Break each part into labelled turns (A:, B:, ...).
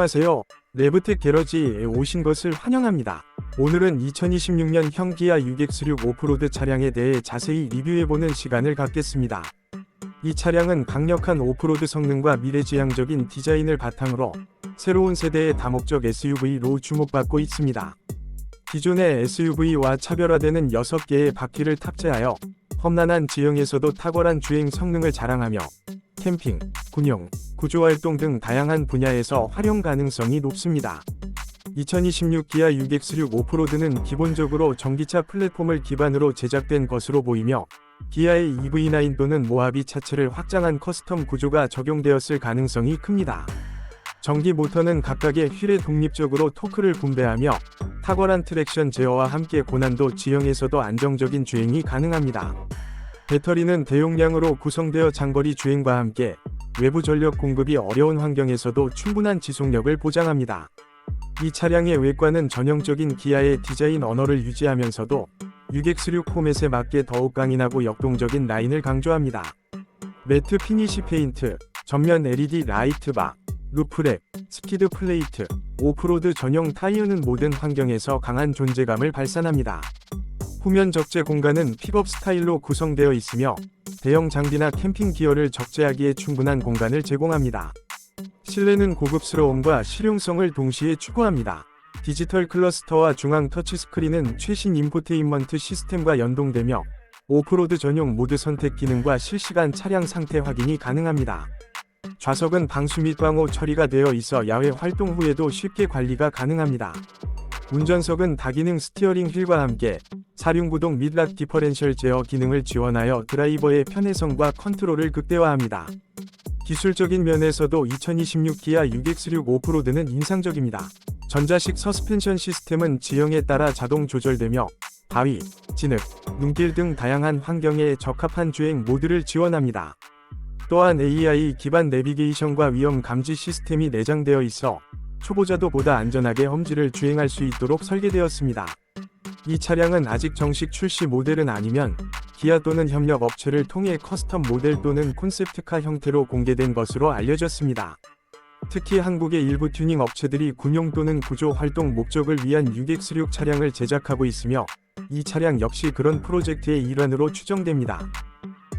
A: 안녕하세요. 레브텍 게러지에 오신 것을 환영합니다. 오늘은 2026년 형 기아 6X6 오프로드 차량에 대해 자세히 리뷰해보는 시간을 갖겠습니다. 이 차량은 강력한 오프로드 성능과 미래지향적인 디자인을 바탕으로 새로운 세대의 다목적 SUV로 주목받고 있습니다. 기존의 SUV와 차별화되는 6개의 바퀴를 탑재하여 험난한 지형에서도 탁월한 주행 성능을 자랑하며 캠핑, 군용, 구조활동 등 다양한 분야에서 활용 가능성이 높습니다. 2026 기아 6X6 오프로드는 기본적으로 전기차 플랫폼을 기반으로 제작된 것으로 보이며 기아의 EV9 또는 모하비 차체를 확장한 커스텀 구조가 적용되었을 가능성이 큽니다. 전기 모터는 각각의 휠에 독립적으로 토크를 분배하며 탁월한 트랙션 제어와 함께 고난도 지형에서도 안정적인 주행이 가능합니다. 배터리는 대용량으로 구성되어 장거리 주행과 함께 외부 전력 공급이 어려운 환경에서도 충분한 지속력을 보장합니다. 이 차량의 외관은 전형적인 기아의 디자인 언어를 유지하면서도 6X6 포맷에 맞게 더욱 강인하고 역동적인 라인을 강조합니다. 매트 피니시 페인트, 전면 LED 라이트 바, 루프랩, 스키드 플레이트, 오프로드 전용 타이어는 모든 환경에서 강한 존재감을 발산합니다. 후면 적재 공간은 픽업 스타일로 구성되어 있으며 대형 장비나 캠핑 기어를 적재하기에 충분한 공간을 제공합니다. 실내는 고급스러움과 실용성을 동시에 추구합니다. 디지털 클러스터와 중앙 터치스크린은 최신 인포테인먼트 시스템과 연동되며 오프로드 전용 모드 선택 기능과 실시간 차량 상태 확인이 가능합니다. 좌석은 방수 및 방호 처리가 되어 있어 야외 활동 후에도 쉽게 관리가 가능합니다. 운전석은 다기능 스티어링 휠과 함께 사륜구동 및락 디퍼렌셜 제어 기능을 지원하여 드라이버의 편의성과 컨트롤을 극대화합니다. 기술적인 면에서도 2026 기아 6X6 오프로드는 인상적입니다. 전자식 서스펜션 시스템은 지형에 따라 자동 조절되며 바위, 진흙, 눈길 등 다양한 환경에 적합한 주행 모드를 지원합니다. 또한 AI 기반 내비게이션과 위험 감지 시스템이 내장되어 있어 초보자도 보다 안전하게 험지를 주행할 수 있도록 설계되었습니다. 이 차량은 아직 정식 출시 모델은 아니면 기아 또는 협력 업체를 통해 커스텀 모델 또는 콘셉트카 형태로 공개된 것으로 알려졌습니다. 특히 한국의 일부 튜닝 업체들이 군용 또는 구조 활동 목적을 위한 6X6 차량을 제작하고 있으며 이 차량 역시 그런 프로젝트의 일환으로 추정됩니다.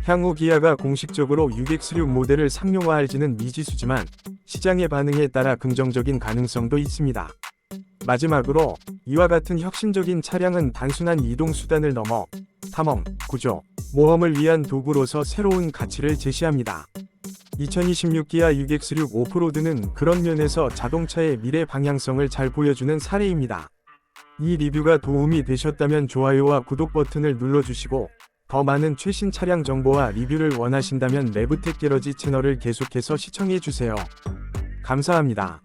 A: 향후 기아가 공식적으로 6X6 모델을 상용화할지는 미지수지만 시장의 반응에 따라 긍정적인 가능성도 있습니다. 마지막으로 이와 같은 혁신적인 차량은 단순한 이동 수단을 넘어 탐험, 구조, 모험을 위한 도구로서 새로운 가치를 제시합니다. 2026 기아 6X6 오프로드는 그런 면에서 자동차의 미래 방향성을 잘 보여주는 사례입니다. 이 리뷰가 도움이 되셨다면 좋아요와 구독 버튼을 눌러주시고 더 많은 최신 차량 정보와 리뷰를 원하신다면 레브텍 게러지 채널을 계속해서 시청해주세요. 감사합니다.